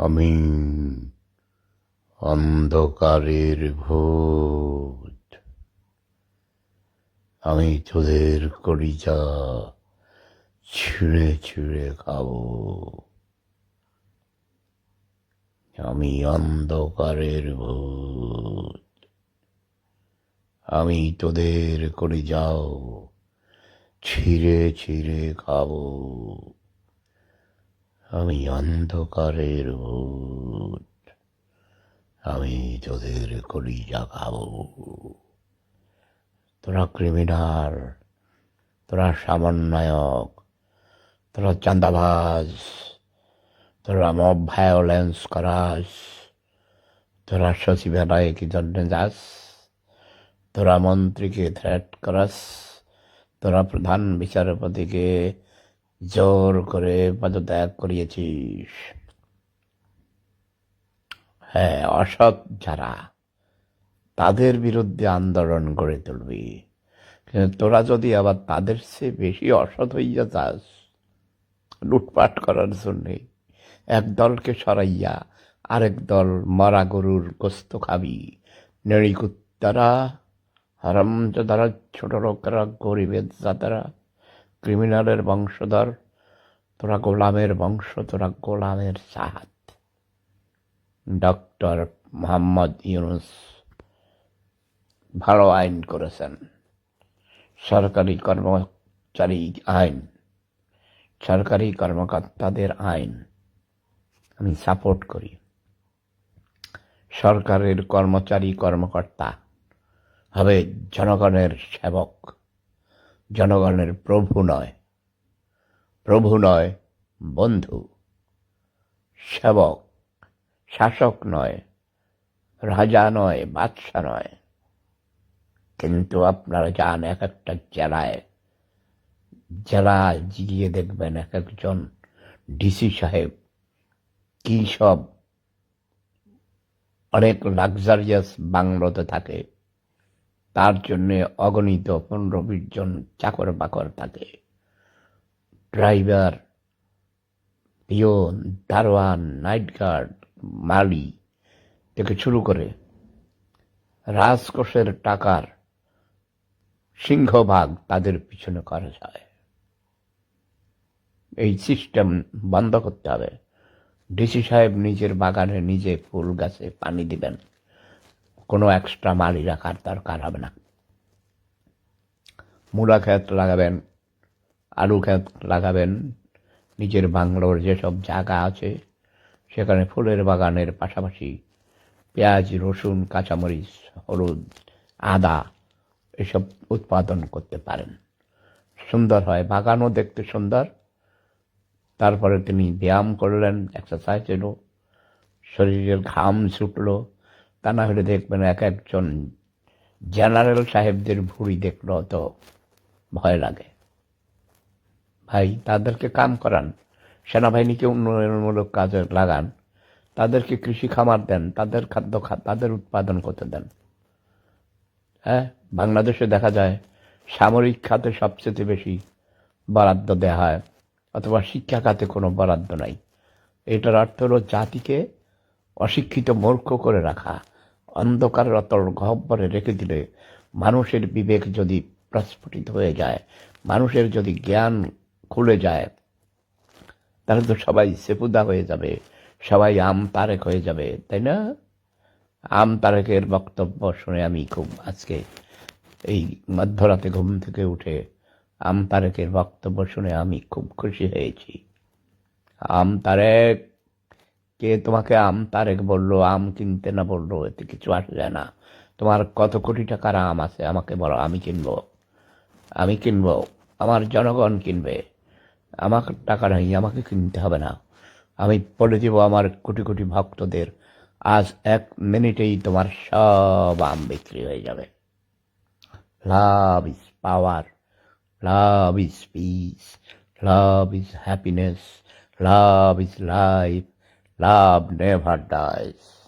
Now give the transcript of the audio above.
আমি অন্ধকারের ভূত আমি তোদের কলিজা ছিঁড়ে ছিঁড়ে খাব। আমি অন্ধকারের ভূত আমি তোদের করে যাও ছিঁড়ে ছিঁড়ে খাব। আমি অন্ধকারের ভূত আমি তোদের কলিজা খাব তোরা ক্রিমিনাল, তোরা সামান্যয়ক তোরা চাঁদাবাজ, তোরা মব ভায়োলেন্স করাস, তোরা সচিবালয়ে কি জন্য যাস, তোরা মন্ত্রীকে থ্রেট করাস, তোরা প্রধান বিচারপতিকে জোর করে পদত্যাগ করিয়েছিস। হ্যাঁ অসৎ যারা, তাদের বিরুদ্ধে আন্দোলন গড়ে তুলবি। কিন্তু তোরা যদি আবার তাদের চেয়ে বেশি অসৎ হইয়া যাস, লুটপাট করার জন্যে এক দলকে সরাইয়া আরেক দল মরা গরুর গোস্ত খাবি। নেড়িকুত্তারা হারাম যারা ছোট লোকেরা, গরিবের জাতারা ক্রিমিনালের বংশধর, তোরা গোলামের বংশ, তোরা গোলামের সাহাত ডক্টর মোহাম্মদ ইউনুস ভালো আইন করেছেন। সরকারি কর্মচারী আইন, সরকারি কর্মকর্তাদের আইন। আমি সাপোর্ট করি। সরকারের কর্মচারী কর্মকর্তা হবে জনগণের সেবক। জনগণের প্রভু নয় প্রভু নয়, বন্ধু, সেবক, শাসক নয়, রাজা নয়, বাদশা নয়। কিন্তু আপনারা যান এক একটা জেলায়, জেলা জিগিয়ে দেখবেন এক একজন ডিসি সাহেব, কি সব অনেক লাক্সারিয়াস বাংলোতে থাকে। তার জন্যে অগণিত পনেরো বিশ জন চাকর বাকর থাকে। ড্রাইভার, পিয়ন, দারোয়ান, নাইট গার্ড, মালি থেকে শুরু করে রাজকোষের টাকার সিংহভাগ তাদের পিছনে খরচ হয় এই সিস্টেম বন্ধ করতে হবে। ডিসি সাহেব নিজের বাগানে নিজে ফুল গাছে পানি দিবেন। কোনো এক্সট্রা মালি রাখার দরকার হবে না। মূলা ক্ষেত লাগাবেন, আলু ক্ষেত লাগাবেন, নিজের বাংলোর যেসব জায়গা আছে, সেখানে ফুলের বাগানের পাশাপাশি পেঁয়াজ, রসুন, কাঁচামরিচ, হলুদ, আদা এসব উৎপাদন করতে পারেন। সুন্দর হয়, বাগানও দেখতে সুন্দর। তারপরে তিনি ব্যায়াম করলেন এক্সারসাইজ এলো, শরীরের ঘাম ছুটলো তা না হলে দেখবেন এক একজন জেনারেল সাহেবদের ভুঁড়ি দেখল তো ভয় লাগে। ভাই, তাদেরকে কাম করান। সেনাবাহিনীকে উন্নয়নমূলক কাজে লাগান। তাদেরকে কৃষি খামার দেন, তাদের খাদ্য তাদের উৎপাদন করতে দেন। হ্যাঁ বাংলাদেশে দেখা যায় সামরিক খাতে সবচেয়ে বেশি বরাদ্দ দেওয়া হয়, অথবা শিক্ষা খাতে কোনো বরাদ্দ নাই। এটার অর্থ হলো জাতিকে অশিক্ষিত মূর্খ করে রাখা। অন্ধকারের অতল গহ্বরে রেখে দিলে মানুষের বিবেক যদি প্রস্ফুটিত হয়ে যায়, মানুষের যদি জ্ঞান খুলে যায়, তাহলে তো সবাই সেপুদা হয়ে যাবে, সবাই আম তারেক হয়ে যাবে, তাই না? আম তারেকের বক্তব্য শুনে আমি খুব আজকে এই মধ্যরাতে ঘুম থেকে উঠে আম তারেকের বক্তব্য শুনে আমি খুব খুশি হয়েছি। আম তারেক! কে তোমাকে আম তারেক বলল, আম কিনতে না বলল, এতে কিছু আসে যায় না। তোমার কত কোটি টাকার আম আছে? আমাকে বলো, আমি কিনবো। আমি কিনবো। আমার জনগণ কিনবে। আমার টাকা নেই, আমাকে কিনতে হবে না। আমি বলে দিব আমার কোটি কোটি ভক্তদের। আজ এক মিনিটেই তোমার সব আম বিক্রি হয়ে যাবে। Love is power love is peace love is happiness love is life love never dice